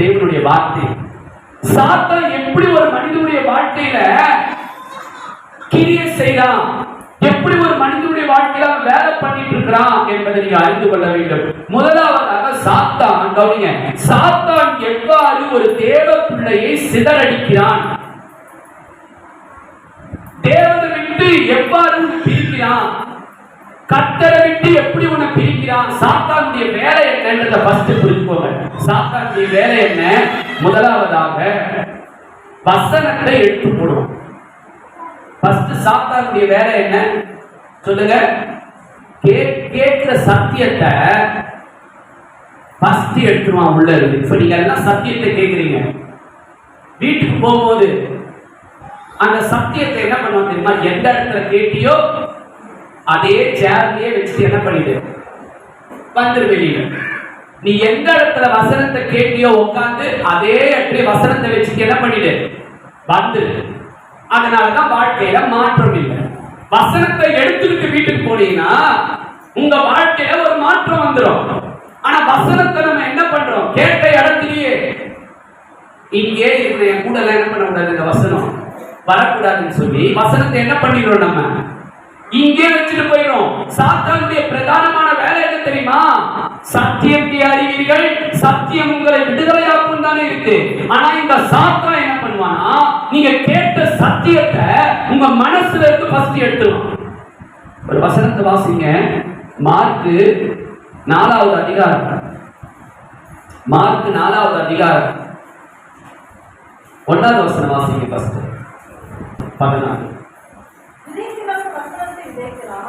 தேவனுடைய வார்த்தை. சாத்தான் எப்படி ஒரு மனிதனுடைய வாழ்க்கையில கிரியை செய்யறான் எப்படி ஒரு மனிதனுடைய வாழ்க்கையில வேலை பண்ணிட்டு இருக்கிறான் என்பதை நீங்க அறிந்து கொள்ள வேண்டும். முதலாவதாக சாத்தான் கவனிங்க. சாத்தான் எவ்வாறு ஒரு தேவ பிள்ளையை சிதறடிக்கிறான்? தேவதை விட்டு எவ்வாறு பிரிக்கிறான்? கத்தரை விட்டு எப்படி உன்னை பிரிக்கிறான்? சாத்தானுடைய வேலை என்னன்றத ஃபர்ஸ்ட் புரிஞ்சுக்கோங்க. சாத்தானுடைய வேலை என்ன? முதலாவதாக வசனத்தை எடுத்து போடுவோம். ஃபர்ஸ்ட் சாத்தானுடைய வேலை என்ன? சொல்லுங்க. கேட்கிற சத்தியத்தை ஃபர்ஸ்ட் எடுத்துருவான் உள்ள இருந்து. இப்போ நீங்க எல்லாம் சத்தியத்தை கேட்குறீங்க. வீட்டுக்கு போகும்போது அந்த சத்தியத்தை என்ன பண்ணுவோம் தெரியுமா? எந்த இடத்துல கேட்டியோ அதே சேர்லயே வச்சுட்டு என்ன பண்ணிடு? வந்துரு வெளியில. நீ எந்த இடத்துல வசனத்தை கேட்டியோ உட்காந்து அதே இடத்துல வசனத்தை வச்சுட்டு என்ன பண்ணிடு? வந்து அதனாலதான் வாழ்க்கையில மாற்றம் இல்லை. வசனத்தை எடுத்துக்கிட்டு வீட்டுக்கு போனீங்கன்னா உங்க வாழ்க்கையில ஒரு மாற்றம் வந்துடும் ஆனா வசனத்தை நம்ம என்ன பண்றோம்? கேட்ட இடத்துலயே. இங்கே இருக்கிற என் கூட என்ன பண்ணக்கூடாது இந்த வசனம். வரக்கூடாதுன்னு சொல்லி வசனத்தை என்ன பண்ணிடுறோம் நம்ம? இங்கே வச்சுட்டு போயிடும் சாத்தானுடைய பிரதானமான வேலை என்ன தெரியுமா? சத்தியத்தை அறிவீர்கள். சத்தியம் உங்களை விடுதலையாக்கும் தானே இருக்கு. ஆனா இந்த சாத்தா என்ன பண்ணுவானா? நீங்க கேட்ட சத்தியத்தை உங்க மனசுல இருந்து ஃபர்ஸ்ட் எடுத்துருவான். ஒரு வசனத்தை வாசிங்க. மார்க்கு நாலாவது அதிகாரம். மார்க் நாலாவது அதிகாரம். ஒன்னாவது வசனம் வாசிங்க ஃபர்ஸ்ட் பதினாறு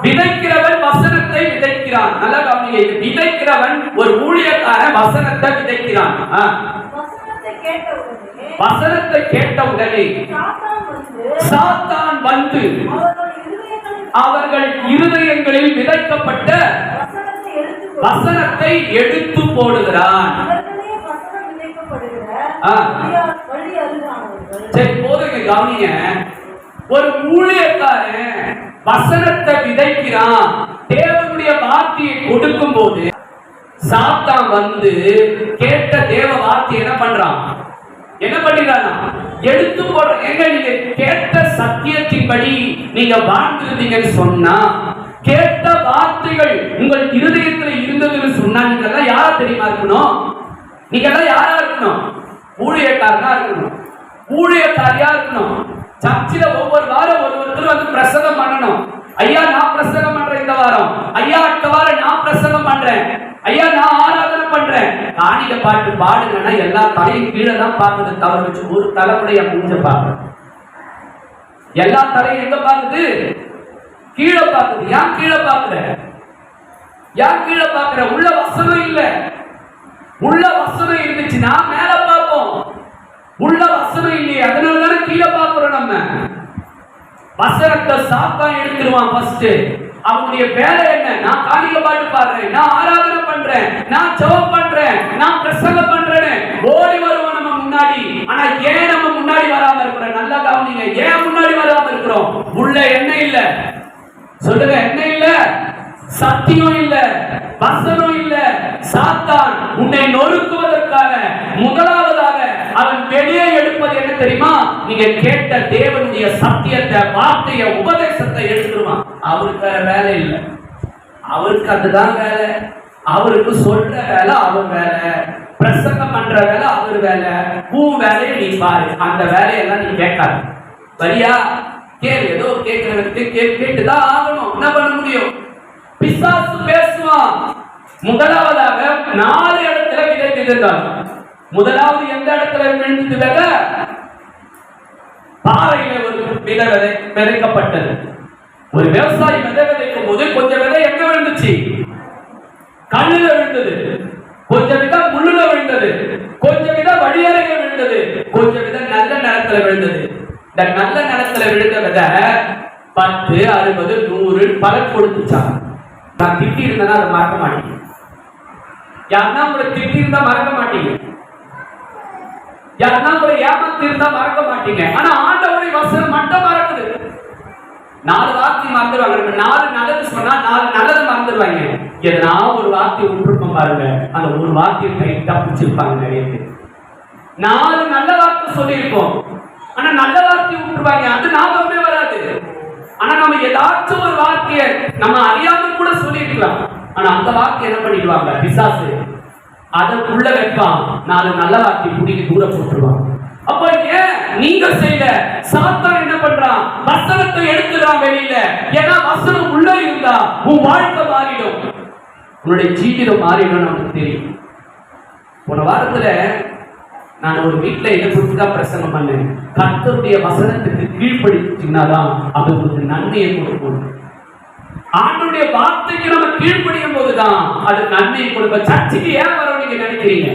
விதைக்கிறவன் வசனத்தை விதைக்கிறான். நல்ல கவனிங்க இது விதைக்கிறவன் ஒரு ஊழியக்காரன் வசனத்தை விதைக்கிறான். வசனத்தை கேட்ட உடனே சாத்தான் வந்து அவர்கள் இருதயங்களில் விதைக்கப்பட்ட வசனத்தை எடுத்து போடுகிறான். சரி போதுங்க கவனிங்க ஒரு ஊழியக்காரன் வசனத்தை விதைக்கிறான். தேவனுடைய வார்த்தையை கொடுக்கும் போது சாத்தான் வந்து கேட்ட தேவ வார்த்தை என்ன பண்றான்? என்ன பண்ணிடுறானா எடுத்து போற எங்க நீங்க கேட்ட சத்தியத்தின்படி நீங்க வாழ்ந்திருந்தீங்கன்னு சொன்னா கேட்ட வார்த்தைகள் உங்கள் இருதயத்துல இருந்ததுன்னு சொன்னா நீங்க எல்லாம் யாரா தெரியுமா இருக்கணும்? நீங்க எல்லாம் யாரா இருக்கணும்? ஊழியக்காரனா இருக்கணும். ஊழியக்காரியா இருக்கணும். சர்ச்சில ஒவ்வொரு வாரம் ஒரு ஒருத்தர் வந்து பிரசங்கம் பண்ணணும். ஐயா நான் பிரசங்கம் பண்றேன் இந்த வாரம். ஐயா அடுத்த வாரம் நான் பிரசங்கம் பண்றேன். ஐயா நான் ஆராதனை பண்றேன். காணிக பாட்டு பாடுங்கன்னா எல்லா தலையும் கீழே தான் பார்க்குது. தவறு வச்சு ஒரு தலைமுறைய மூஞ்ச பார்க்குது எல்லா தலையும் எங்க பார்க்குது? கீழே பார்க்குது. ஏன் கீழே பார்க்குற? ஏன் கீழே பார்க்குற? உள்ள வசனம் இல்லை. உள்ள வசனம் இருந்துச்சுன்னா மேல பார்ப்போம். உள்ள வசனம் இல்லையே. அதனால தானே கீழே பார்க்கிறோம் நம்ம. வசனத்தை சாத்தான் எடுத்துருவான் ஃபர்ஸ்ட் அவனுடைய வேலை என்ன? நான் காணிக்க பாட்டு பாடுறேன். நான் ஆராதனை பண்றேன். நான் ஜெபம் பண்றேன். நான் பிரசங்கம் பண்றேன். ஓடி வருவோம் நம்ம முன்னாடி. ஆனா ஏன் நம்ம முன்னாடி வராம இருக்கிறோம்? நல்லா கவனிங்க. ஏன் முன்னாடி வராம இருக்கிறோம்? உள்ள என்ன இல்ல. சொல்லுங்க என்ன இல்ல. சத்தியம் இல்ல. வசனம் இல்ல. சாத்தான் உன்னை நொறுக்குவதற்கான முதலாவது அவன் வெளியே எடுப்பது என்ன தெரியுமா? நீங்க கேட்ட தேவனுடைய சத்தியத்தை வார்த்தைய உபதேசத்தை எடுத்துருவான் அவருக்கு வேற வேலை இல்லை. அவருக்கு அதுதான் வேலை. அவருக்கு சொல்ற வேலை அவர் வேலை. பிரசங்கம் பண்ற வேலை அவர் வேலை. உன் வேலையை நீ பாரு. அந்த வேலையெல்லாம் நீ கேட்காது. சரியா கேள். ஏதோ கேட்கறதுக்கு கேட்டுதான் ஆகணும். என்ன பண்ண முடியும்? பிசாசு பேசுவான். முதலாவதாக நாலு இடத்துல விதைத்திருந்தான் முதலாவது எந்த இடத்துல விழுந்தது விதை? பாறையில ஒரு விதை விதை விதைக்கப்பட்டது ஒரு விவசாயி விதை விதைக்கும் போது கொஞ்சம் விதை எங்க விழுந்துச்சு? கண்ணுல விழுந்தது. கொஞ்சம் வித முள்ளுல விழுந்தது. கொஞ்சம் வித வழியறைய விழுந்தது. கொஞ்சம் வித நல்ல நிலத்துல விழுந்தது. இந்த நல்ல நிலத்துல விழுந்த விதை பத்து அறுபது நூறு பலன் கொடுத்துச்சான் நான் திட்டி இருந்தேன்னா அதை மறக்க மாட்டேன். யாருன்னா உங்களை திட்டி இருந்தா மறக்க மாட்டீங்க. யாருன்னா ஒரு ஏமாத்தி இருந்தா மறக்க மாட்டீங்க. ஆனா ஆண்டவருடைய வசனம் மட்டும் மறக்குது. நாலு வார்த்தை மறந்துடுவாங்க இப்ப நாலு நல்லது சொன்னா நாலு நல்லது மறந்துடுவாங்க எதனா ஒரு வார்த்தை விட்டுருப்போம் பாருங்க. அந்த ஒரு வார்த்தையை டைட்டா பிடிச்சிருப்பாங்க நிறைய பேர். நாலு நல்ல வார்த்தை சொல்லியிருக்கோம் ஆனா நல்ல வார்த்தை விட்டுருவாங்க. அது ஞாபகமே வராது. ஆனா நம்ம ஏதாச்சும் ஒரு வார்த்தையை நம்ம அறியாம கூட சொல்லிருக்கலாம் ஆனா அந்த வார்த்தை என்ன பண்ணிடுவாங்க? பிசாசு. அதற்குள்ள வைப்பான். நாலு நல்ல வார்த்தை குடிக்கு தூர போட்டுருவான். அப்ப ஏன் நீங்க செய்யல சாத்தான் என்ன பண்றான்? வசனத்தை எடுத்துறான் வெளியில. ஏன்னா வசனம் உள்ள இருந்தா உன் வாழ்க்கை மாறிடும். உன்னுடைய ஜீவிதம் மாறிடும் நமக்கு தெரியும். போன வாரத்துல நான் ஒரு வீட்டுல இதை குறித்து தான் பிரசங்கம் பண்ணேன். கர்த்தருடைய வசனத்துக்கு கீழ்ப்படிச்சிங்கன்னா தான் அது உங்களுக்கு நன்மையை கொடுக்கும். ஆண்டுடைய வார்த்தைக்கு நம்ம கீழ்ப்படியும் போதுதான். அது நன்மை கொடுப்ப. சர்ச்சைக்கு ஏன் வரும் நீங்க நினைக்கிறீங்க?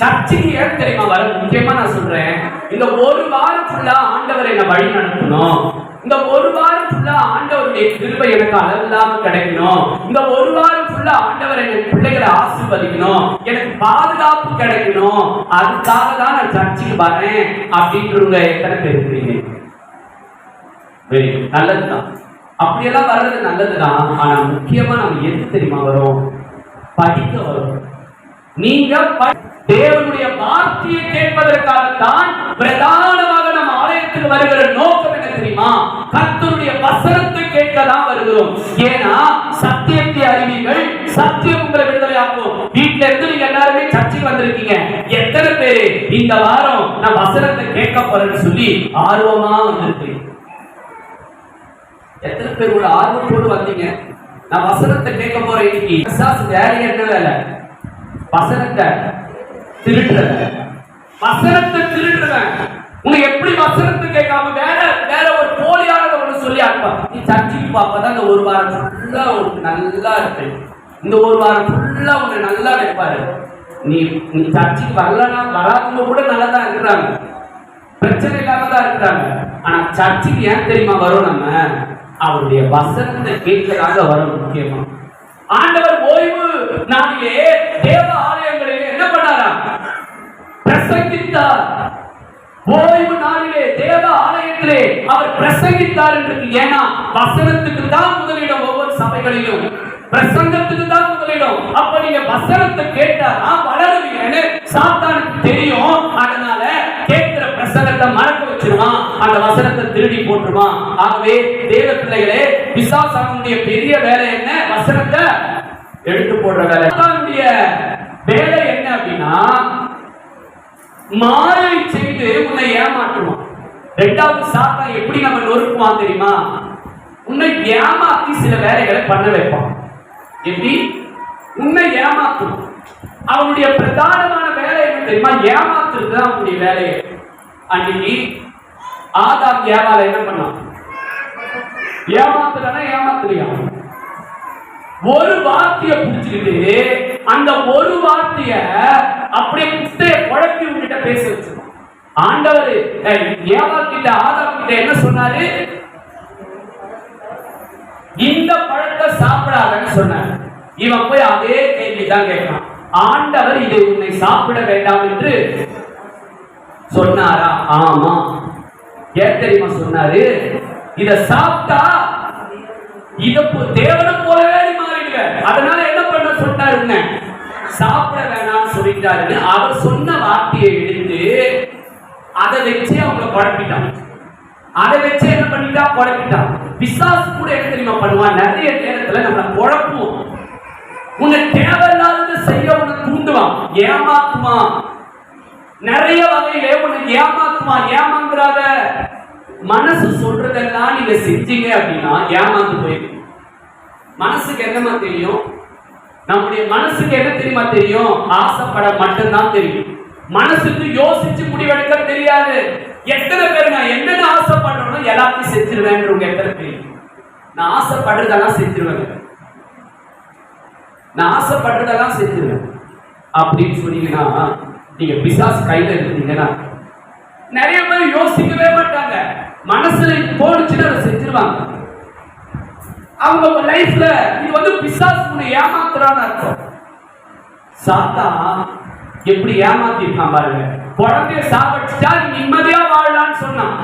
சர்ச்சைக்கு ஏன் தெரியுமா வர முக்கியமா நான் சொல்றேன். இந்த ஒரு வாரம் ஃபுல்லா ஆண்டவரை என்ன வழி நடத்தணும். இந்த ஒரு வாரம் ஃபுல்லா ஆண்டவருடைய கிருபை எனக்கு அளவில்லாம கிடைக்கணும். இந்த ஒரு வாரம் ஃபுல்லா ஆண்டவர் எனக்கு பிள்ளைகளை ஆசீர்வதிக்கணும். எனக்கு பாதுகாப்பு கிடைக்கணும். அதுக்காக தான் நான் சர்ச்சைக்கு வரேன் அப்படின்றவங்க எத்தனை பேர் இருக்கிறீங்க? வெரி நல்லதுதான். அப்படியெல்லாம் வர்றது நல்லதுதான். ஆனா முக்கியமா நம்ம எது தெரியுமா வரும் படிக்க வரும் நீங்க ப- தேவனுடைய வார்த்தையை கேட்பதற்காகத்தான் பிரதானமாக நம்ம ஆலயத்துக்கு வருகிற நோக்கம் என்ன தெரியுமா? கர்த்தருடைய வசனத்தை கேட்க தான் வருகிறோம். ஏன்னா சத்தியத்தை அறிவீர்கள் சத்தியம் உங்களை விடுதலையாக்கும் வீட்டுல இருந்து நீங்க எல்லாருமே சர்ச்சுக்கு வந்திருக்கீங்க. எத்தனை பேரு இந்த வாரம் நான் வசனத்தை கேட்க போறேன்னு சொல்லி ஆர்வமா வந்திருக்கீங்க எத்தனை பேர் ஒரு ஆர்வத்தோடு வந்தீங்க? நான் வசனத்தை கேட்க போறேன் இன்னைக்கு. வேலை என்ன வேலை? வசனத்தை திருடுறவன் வசனத்தை திருடுறவன். உன்னை எப்படி வசனத்தை கேட்காம வேற வேற ஒரு போலியானதை ஒன்று சொல்லி அனுப்பான். நீ சர்ச்சுக்கு பார்ப்பதான் இந்த ஒரு வாரம் ஃபுல்லா உனக்கு நல்லா இருக்கு. இந்த ஒரு வாரம் ஃபுல்லா உன்னை நல்லா வைப்பாரு. நீ நீ சர்ச்சுக்கு வரலன்னா வராதவங்க கூட நல்லா தான் இருக்கிறாங்க. பிரச்சனை இல்லாம தான் இருக்கிறாங்க. ஆனா சர்ச்சுக்கு ஏன் தெரியுமா வரும் நம்ம? அவருடைய வசனத்தை கேட்கறாங்க வரும் முக்கியமா. ஆண்டவர் ஓய்வு நாளிலே தேவ ஆலயங்களிலே என்ன பண்ணாரா? பிரசங்கித்தார். ஓய்வு நாளிலே தேவ ஆலயத்திலே அவர் பிரசங்கித்தார் என்று ஏன்னா வசனத்துக்கு தான் முதலிடம் ஒவ்வொரு சபைகளிலும். பிரசங்கத்துக்கு தான் முதலிடம். அப்ப நீங்க வசனத்தை கேட்டா வளருவீங்கன்னு சாத்தானுக்கு தெரியும். அதனால கேட்கிற பிரசங்கத்தை மறக்க வச்சிருவான். அந்த வசனத்தை திருடி போட்டுருவான் ஆகவே தேவ பிள்ளைகளே பிசாசானுடைய பெரிய வேலை என்ன? வசனத்தை எடுத்து போடுற வேலை. வேலை என்ன அப்படின்னா மாயை செய்து உன்னை ஏமாற்றுவான். ரெண்டாவது சாத்தான் எப்படி நம்ம நொறுக்குவான் தெரியுமா? உன்னை ஏமாத்தி சில வேலைகளை பண்ண வைப்பான். எப்படி? உன்னை ஏமாத்தும் அவனுடைய பிரதானமான வேலை என்ன தெரியுமா? ஏமாத்துறது தான் அவனுடைய வேலையை. அன்னைக்கு ஆதாம் ஏவால என்ன பண்ணான்? ஏமாத்துறனா ஏமாத்துறியா ஒரு வார்த்தைய புடிச்சுக்கிட்டு அந்த ஒரு வார்த்தைய அப்படியே குட்டைய குழப்பி உங்ககிட்ட பேச வச்சிருக்கோம் ஆண்டவர் ஏவா கிட்ட ஆதாம் கிட்ட என்ன சொன்னாரு? இந்த பழத்தை சாப்பிடாதன்னு சொன்னார். இவன் போய் அதே கேள்வி தான் கேட்கிறான். ஆண்டவர் இதை உன்னை சாப்பிட வேண்டாம் என்று சொன்னாரா? ஆமா. ஏன் தெரியுமா சொன்னாரு? இத சாப்பிட்டா இத போ- தேவனை போலவே நீ அதனால என்ன பண்ண சொன்னாரு சாப்பிட வேணாம்னு சொல்லிட்டாருன்னு அவர் சொன்ன வார்த்தையை எடுத்து அதை வச்சே அவங்க குழப்பிட்டான் அதை வச்சு என்ன பண்ணிட்டா? குழப்பிட்டான் பிசாசு கூட என்ன தெரியுமா பண்ணுவான்? நிறைய நேரத்துல நம்ம குழப்புவோம். உன்னை தேவையில்லாதது செய்ய உன்னை தூண்டுவான். ஏமாத்துமா நிறைய வகையிலே உன்னை ஏமாத்துமா ஏமாந்துறாத மனசு சொல்றதெல்லாம் நீங்க செஞ்சீங்க அப்படின்னா ஏமாந்து போயிடும். மனசுக்கு என்னமா தெரியும்? நம்முடைய மனசுக்கு என்ன தெரியுமா தெரியும்? ஆசைப்பட மட்டும்தான் தெரியும். மனசுக்கு யோசிச்சு முடிவெடுக்க தெரியாது. எத்தனை பேர் நான் என்னென்ன ஆசைப்படுறேனோ எல்லாத்தையும் செஞ்சிருவேன்றவங்க எத்தனை பேர்? நான் ஆசைப்படுறதெல்லாம் செஞ்சிருவேன். நான் ஆசைப்படுறதெல்லாம் செஞ்சிருவேன். அப்படின்னு சொன்னீங்கன்னா நீங்க பிசாஸ் கையில இருந்தீங்கன்னா நிறைய பேர் யோசிக்கவே மாட்டாங்க மனசுல தோணுச்சுன்னா அதை செஞ்சிருவாங்க அவங்க லைஃப்ல இது வந்து பிசாசு உன்னை ஏமாத்துறான்னு அர்த்தம். சாத்தா எப்படி ஏமாத்திருக்கான் பாருங்க. குழந்தைய சாப்பிட்டுட்டா நீ நிம்மதியா வாழலாம்னு சொன்னான்.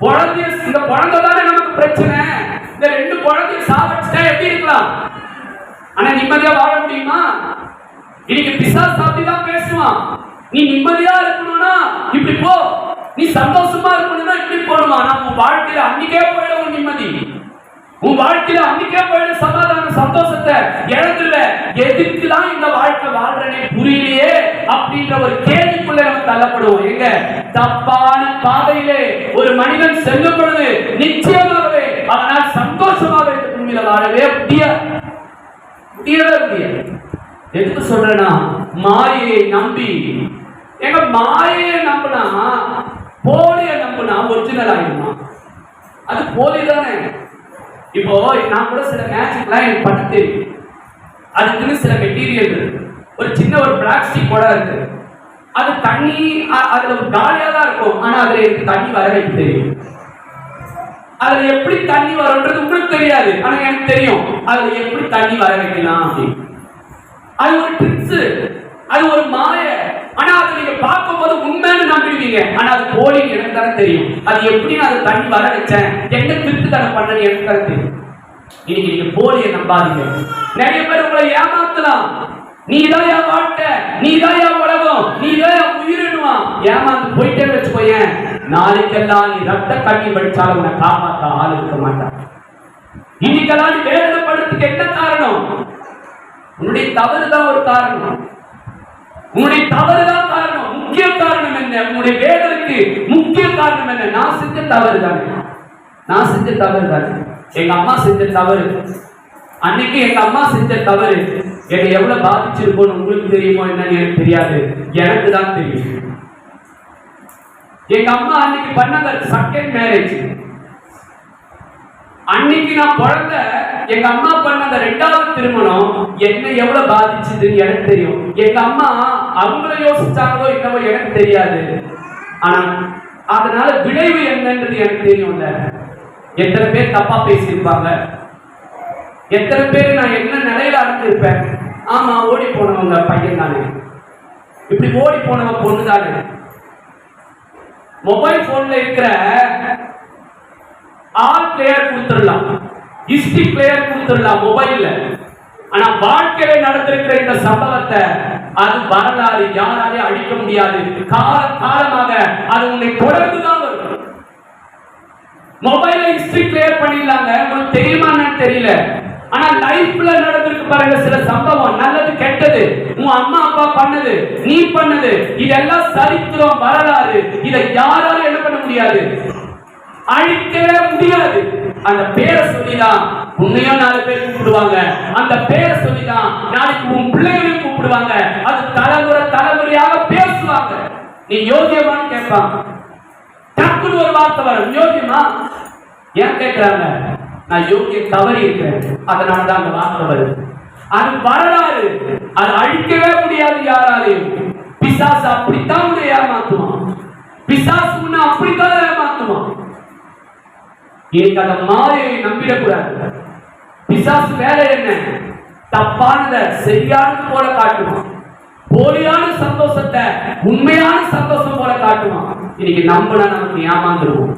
குழந்தைய இந்த குழந்தை தானே நமக்கு பிரச்சனை. இந்த ரெண்டு குழந்தைய சாப்பிட்டுட்டா எப்படி இருக்கலாம்? ஆனா நிம்மதியா வாழ முடியுமா? இன்னைக்கு பிசாஸ் சாப்பிட்டு தான் பேசுவான். நீ நிம்மதியா இருக்கணும்னா இப்படி போ. நீ சந்தோஷமா இருக்கணும்னா இப்படி போகணுமா? நான் உன் வாழ்க்கையில அன்னைக்கே போயிடும் நிம்மதி. உன் வாழ்க்கையில அன்னைக்கே போயிடும் சமாதான சந்தோஷத்தை இழந்துருவ. எதுக்குதான் இந்த வாழ்க்கை வாழ்றனே புரியலையே அப்படின்ற ஒரு கேள்விக்குள்ள நம்ம தள்ளப்படுவோம். எங்க தப்பான பாதையிலே ஒரு மனிதன் செல்லும் பொழுது நிச்சயமாகவே அவனால் சந்தோஷமாக இந்த பூமியில வாழவே முடியாது முடியவே முடியாது எதுக்கு சொல்றேன்னா மாயையை நம்பி. எங்க மாயையை நம்பினா போலிய நம்பினா ஒரிஜினல் ஆகிடுமா அது போலி தானே? இப்போ நான் கூட சில மேட்சுக்கெல்லாம் எனக்கு பண்ண தெரியும் அதுக்குன்னு சில மெட்டீரியல் இருக்கு. ஒரு சின்ன ஒரு பிளாஸ்டிக் கூட இருக்கு. அது தண்ணி அதுல ஒரு காலியா தான் இருக்கும். ஆனா அதுல எனக்கு தண்ணி வர வைக்க தெரியும் அதுல எப்படி தண்ணி வரும்ன்றது உங்களுக்கு தெரியாது. ஆனா எனக்கு தெரியும். அதுல எப்படி தண்ணி வர வைக்கலாம் அப்படின்னு. அது ஒரு ட்ரிக்ஸ் அது ஒரு மாய. ஆனா அதை நீங்க பார்க்கும்போது உண்மைன்னு நம்பிடுவீங்க ஆனா அது போலின்னு எனக்கு தானே தெரியும். அது எப்படி நான் அதை தண்ணி வர வச்சேன்? எங்க திருட்டு தானே பண்ணேன்னு எனக்கு தானே தெரியும். இன்னைக்கு நீங்க போலியை நம்பாதீங்க. நிறைய பேர் உங்களை ஏமாத்தலாம். நீ தான் என் வாழ்க்கை. நீ தான் என் உலகம். நீ தான் என் உயிரினுவான் ஏமாந்து போயிட்டே வச்சுக்கோயேன். நாளைக்கெல்லாம் நீ ரத்த கண்ணி படிச்சாலும் உன்னை காப்பாத்த ஆள் இருக்க மாட்டான். இன்னைக்கெல்லாம் நீ வேதனைப்படுறதுக்கு என்ன காரணம்? உன்னுடைய தவறு தான் ஒரு காரணம். உன்னுடைய தவறு தான் காரணம். முக்கிய காரணம் என்ன? உன்னுடைய வேதனைக்கு முக்கிய காரணம் என்ன? நான் செஞ்ச தவறு தானே நான் செஞ்ச தவறு தானே எங்க அம்மா செஞ்ச தவறு. அன்னைக்கு எங்க அம்மா செஞ்ச தவறு. என்னை எவ்வளவு பாதிச்சிருக்கோன்னு உங்களுக்கு தெரியுமோ என்னன்னு எனக்கு தெரியாது. எனக்கு தான் தெரியும். எங்க அம்மா அன்னைக்கு பண்ண செகண்ட் மேரேஜ் அன்னைக்கு நான் பிறந்த எங்க அம்மா பண்ண அந்த ரெண்டாவது திருமணம் என்ன எவ்வளவு பாதிச்சதுன்னு எனக்கு தெரியும். எங்க அம்மா அவங்கள யோசிச்சாங்களோ என்னவோ எனக்கு தெரியாது. ஆனா அதனால விளைவு என்னன்றது எனக்கு தெரியும்ல. எத்தனை பேர் தப்பா பேசியிருப்பாங்க. எத்தனை பேர் நான் என்ன நிலையில அடைஞ்சிருப்பேன். ஆமா ஓடி போனவங்க பையன் தானே. இப்படி ஓடி போனவன் பொண்ணு தானே. மொபைல் போன்ல இருக்கிற ஆல் பிளேயர் கொடுத்துடலாம். ஹிஸ்டரி பிளேயர் கொடுத்துடலாம் மொபைல்ல ஆனா வாழ்க்கையில நடந்திருக்கிற இந்த சம்பவத்தை அது வரலாறு யாராலையும் அழிக்க முடியாது. கால காலமாக அது உன்னை தொடர்ந்துதான் வரும். மொபைல ஹிஸ்டரி கிளியர் பண்ணிடலாங்க. உங்களுக்கு தெரியுமா என்னன்னு தெரியல. ஆனா லைஃப்ல நடந்திருக்கு பாருங்க சில சம்பவம். நல்லது கெட்டது. உன் அம்மா அப்பா பண்ணது நீ பண்ணது இதெல்லாம் சரித்திரம் வரலாறு. இதை யாராலும் என்ன பண்ண முடியாது? அழிக்கவே முடியாது. அந்த பேரை சொல்லிதான் உண்மையா நாலு பேர் கூப்பிடுவாங்க. அந்த பேரை சொல்லிதான் நாளைக்கு உன் பிள்ளைகளையும் கூப்பிடுவாங்க. அது தலைமுறை தலைமுறையாக பேசுவாங்க. நீ யோகியமான்னு கேட்பான். டக்குன்னு ஒரு வார்த்தை வரும். யோகியமா? ஏன் கேட்கிறாங்க? நான் யோகியம் தவறி இருக்கேன். அதனால தான் அந்த வார்த்தை வருது. அது வரலாறு. அது அழிக்கவே முடியாது யாராலையும். பிசாசு அப்படித்தான் உன்னை ஏமாத்துவான். பிசாசு உன்னை அப்படித்தான் ஏமாத்துவான். இன்னைக்கு அந்த மாயை நம்பிடக்கூடாது. பிசாசு வேலை என்ன? தப்பானத சரியானது போல காட்டுவான். போலியான சந்தோஷத்தை உண்மையான சந்தோஷம் போல காட்டுவான். இன்னைக்கு நம்பினா நமக்கு ஏமாந்துருவோம்.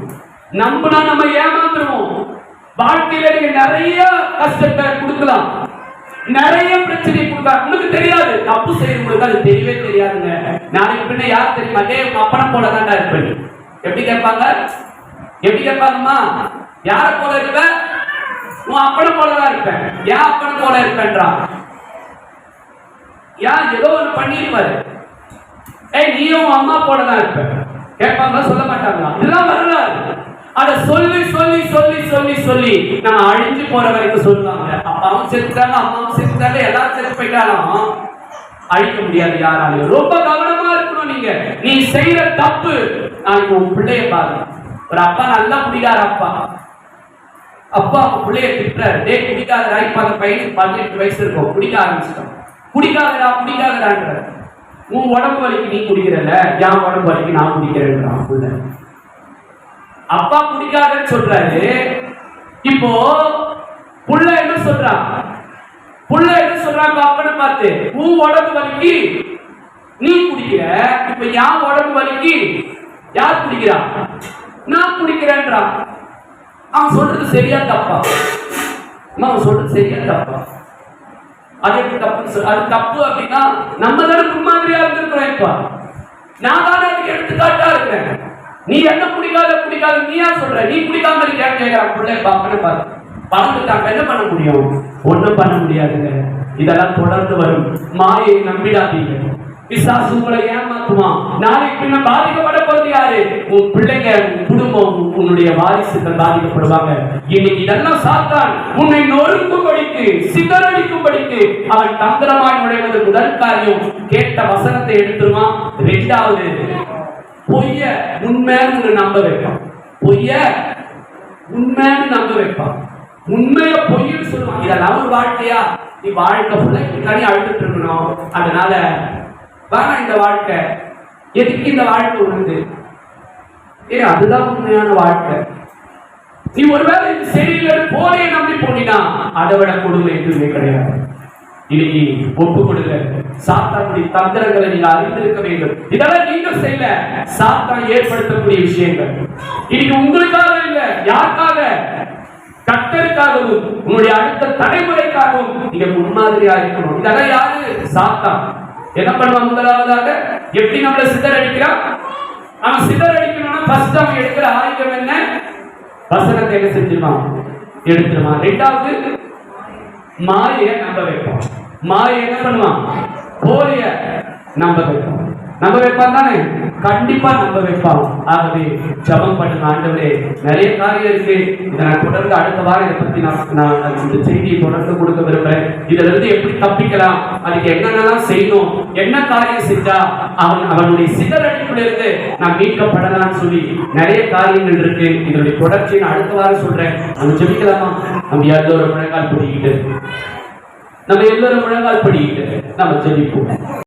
நம்பினா நம்ம ஏமாந்துருவோம். வாழ்க்கையில நீங்க நிறைய கஷ்டத்தை கொடுக்கலாம். நிறைய பிரச்சனை கொடுக்கலாம். உங்களுக்கு தெரியாது. தப்பு செய்யறவங்களுக்கு அது தெரியவே தெரியாதுங்க. நாளைக்கு பின்ன யார் தெரியுமா? டே உங்க அப்பனை போல தான் இருப்பேன். எப்படி கேட்பாங்க? எப்படி கேட்பாங்கம்மா? யார போல இருப்ப? உன் அப்பனை போலதான் இருப்பேன் ஏன் அப்பனை போல இருப்பேன்றா. ஏன் ஏதோ ஒன்று பண்ணிருப்பாரு ஏய் நீயும் உன் அம்மா போல தான் இருப்ப. கேட்பாங்களா சொல்ல மாட்டாங்களா? இதெல்லாம் வரலாறு. அதை சொல்லி சொல்லி சொல்லி சொல்லி சொல்லி. நம்ம அழிஞ்சு போற வரைக்கும் சொல்லுவாங்க. அப்பாவும் செத்துட்டாங்க அம்மாவும் செத்துட்டாங்க எல்லாரும் செத்து போயிட்டாலும் அழிக்க முடியாது யாராலையும். ரொம்ப கவனமா இருக்கணும் நீங்க. நீ செய்யற தப்பு. நாளைக்கு உன் பிள்ளைய பாருங்க ஒரு அப்பா நல்லா குடிக்கார அப்பா. அப்பா அவங்க பிள்ளைய திட்டுறாரு. டே குடிக்காதடா இப்ப அந்த பையனுக்கு பதினெட்டு வயசு இருக்கும். குடிக்க ஆரம்பிச்சிட்டோம். குடிக்காதடா குடிக்காதடான்ற உன் உடம்பு வலிக்கு நீ குடிக்கிறல என் உடம்பு வலிக்கு நான் குடிக்கிறேன்றான். புள்ள அப்பா குடிக்காதன்னு சொல்றாரு. இப்போ புள்ள என்ன சொல்றான்? புள்ள என்ன சொல்றாங்க அப்பனை பார்த்து உன் உடம்பு வலிக்கு நீ குடிக்கிற. இப்ப என் உடம்பு வலிக்கு யார் குடிக்கிறா? நான் குடிக்கிறேன்றான். அவன் சொல்றது சரியா தப்பா? அவன் சொல்றது சரியா தப்பா? அது எப்படி தப்புன்னு சொல் அது தப்பு அப்படின்னா நம்ம தானே முன்மாதிரியா இருந்திருக்கிறோம் இப்ப. நான் தானே அதுக்கு எடுத்துக்காட்டா இருக்கிறேன் நீ என்ன பிடிக்காத பிடிக்காத நீயா சொல்ற? நீ பிடிக்காம இருக்கியா கேட்கிறான் பிள்ளை பாப்பன பாரு. பறந்துட்டாங்க என்ன பண்ண முடியும்? ஒண்ணும் பண்ண முடியாதுங்க. இதெல்லாம் தொடர்ந்து வரும். மாயை நம்பிடாதீங்க. பிசாசு உங்களை ஏமாத்துவான் நாளைக்கு பின்ன பாதிக்கப்பட போறது யாரு? உன் பிள்ளைங்க உன் குடும்பம் உன்னுடைய வாரிசுகள் பாதிக்கப்படுவாங்க. இன்னைக்கு இதெல்லாம் சாத்தான். உன்னை நொறுக்கும்படிக்கு சிதறடிக்கும்படிக்கு அவன் தந்திரமாய் நுழைவது முதல் காரியம். கேட்ட வசனத்தை எடுத்துருவான் ரெண்டாவது பொய்ய உண்மைன்னு நம்ப வைப்பான். பொய்ய உண்மைன்னு நம்ப வைப்பான். உண்மைய பொய்ன்னு சொல்லுவான். இதெல்லாம் ஒரு வாழ்க்கையா? நீ வாழ்க்கை ஃபுல்லாக இப்படி அழுதுட்டு இருக்கணும். அதனால வேணாம் இந்த வாழ்க்கை? எதுக்கு இந்த வாழ்க்கை உண்டு? ஏ அதுதான் உண்மையான வாழ்க்கை. நீ ஒருவேளை இந்த சரியில்லை போனே நம்பி போனீனா அதை விட கொடுமை எதுவுமே கிடையாது. இன்னைக்கு ஒப்பு கொடுங்க. சாத்தானுடைய தந்திரங்களை நீங்க அறிந்திருக்க வேண்டும். இதெல்லாம் நீங்க செய்யல. சாத்தான் ஏற்படுத்தக்கூடிய விஷயங்கள். இன்னைக்கு உங்களுக்காக இல்ல யாருக்காக? கத்தருக்காகவும் உங்களுடைய அடுத்த தலைமுறைக்காகவும் நீங்க முன்மாதிரியா இருக்கணும். இதெல்லாம் யாரு? சாத்தான். என்ன பண்ணுவான் முதலாவதாக? எப்படி நம்மளை சிதறடிக்கிறான் அவன் சிதறடிக்கணும்னா ஃபர்ஸ்ட் அவன் எடுக்கிற ஆயுதம் என்ன? வசனத்தை என்ன செஞ்சிருவான்? எடுத்துருவான். ரெண்டாவது மாயை நம்ப வைப்பான். மாயை என்ன பண்ணுவான்? போலிய நம்ப வைப்பான். நம்ப வைப்பான் தானே? கண்டிப்பா நம்ப வைப்பான் ஆகவே ஜபம் பண்ணுங்க ஆண்டவரே. நிறைய காரியம் இருக்கு. இதை நான் தொடர்ந்து அடுத்த வாரம் இதை பத்தி நான் நான் இந்த செய்தியை தொடர்ந்து கொடுக்க விரும்புறேன். இதுல இருந்து எப்படி தப்பிக்கலாம்? அதுக்கு என்னென்னலாம் செய்யணும்? என்ன காரியம் செஞ்சா அவன் அவனுடைய சிதறடிப்புல இருந்து நான் மீட்கப்படலாம்னு சொல்லி நிறைய காரியங்கள் இருக்கு. இதனுடைய தொடர்ச்சியை நான் அடுத்த வாரம் சொல்றேன். நம்ம ஜபிக்கலாமா? நம்ம எல்லோரும் முழங்கால் பிடிக்கிட்டு. நம்ம எல்லோரும் முழங்கால் படிக்கிட்டு நம்ம ஜபிப்போம்.